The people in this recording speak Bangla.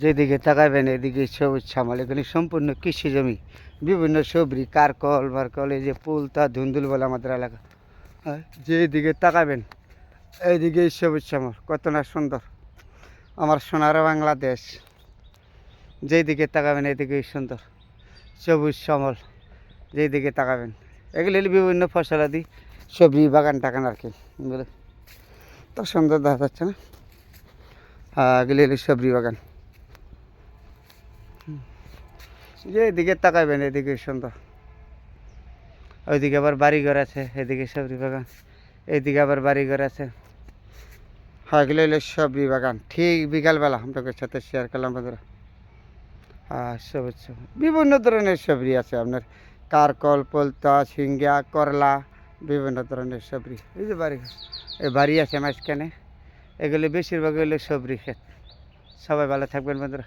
যেদিকে তাকাবেন এদিকে সবুজ শ্যামল এখানে সম্পূর্ণ কৃষি জমি। বিভিন্ন সবরি কারকল বারকল এই যে পুলতা ধুন্দুল বলে আমাদের এলাকা। হ্যাঁ, যেদিকে তাকাবেন এইদিকে সবুজ শ্যামল কত না সুন্দর। আমার সোনার বাংলাদেশ যেদিকে তাকাবেন এদিকে সুন্দর। সবুজ শ্যামল যেদিকে তাকাবেন এগুলি বিভিন্ন ফসলাদি সবজি বাগান টাগান আর কি এগুলো তো সুন্দর দেখা যাচ্ছে না? হ্যাঁ এগুলি সবজি বাগান। যে এদিকে তাকাইবেন, এদিকে সুন্দর। ওইদিকে আবার বাড়িঘর আছে, এদিকে সবজি বাগান এইদিকে আবার বাড়ি বাড়িঘর আছে। এগুলো হলো সবজি বাগান ঠিক বিকালবেলা আপনাদের সাথে শেয়ার করলাম বন্ধুরা। হ্যাঁ সবুজ বিভিন্ন ধরনের সবজি আছে আপনার। কারকল, পোলতা ঝিঙ্গা করলা, বিভিন্ন ধরনের সবজি। এই যে বাড়ি এই বাড়ি আছে মাঝখানে। এগুলো বেশিরভাগ হলো সবজি খেত সবাই ভালো থাকবেন বন্ধুরা।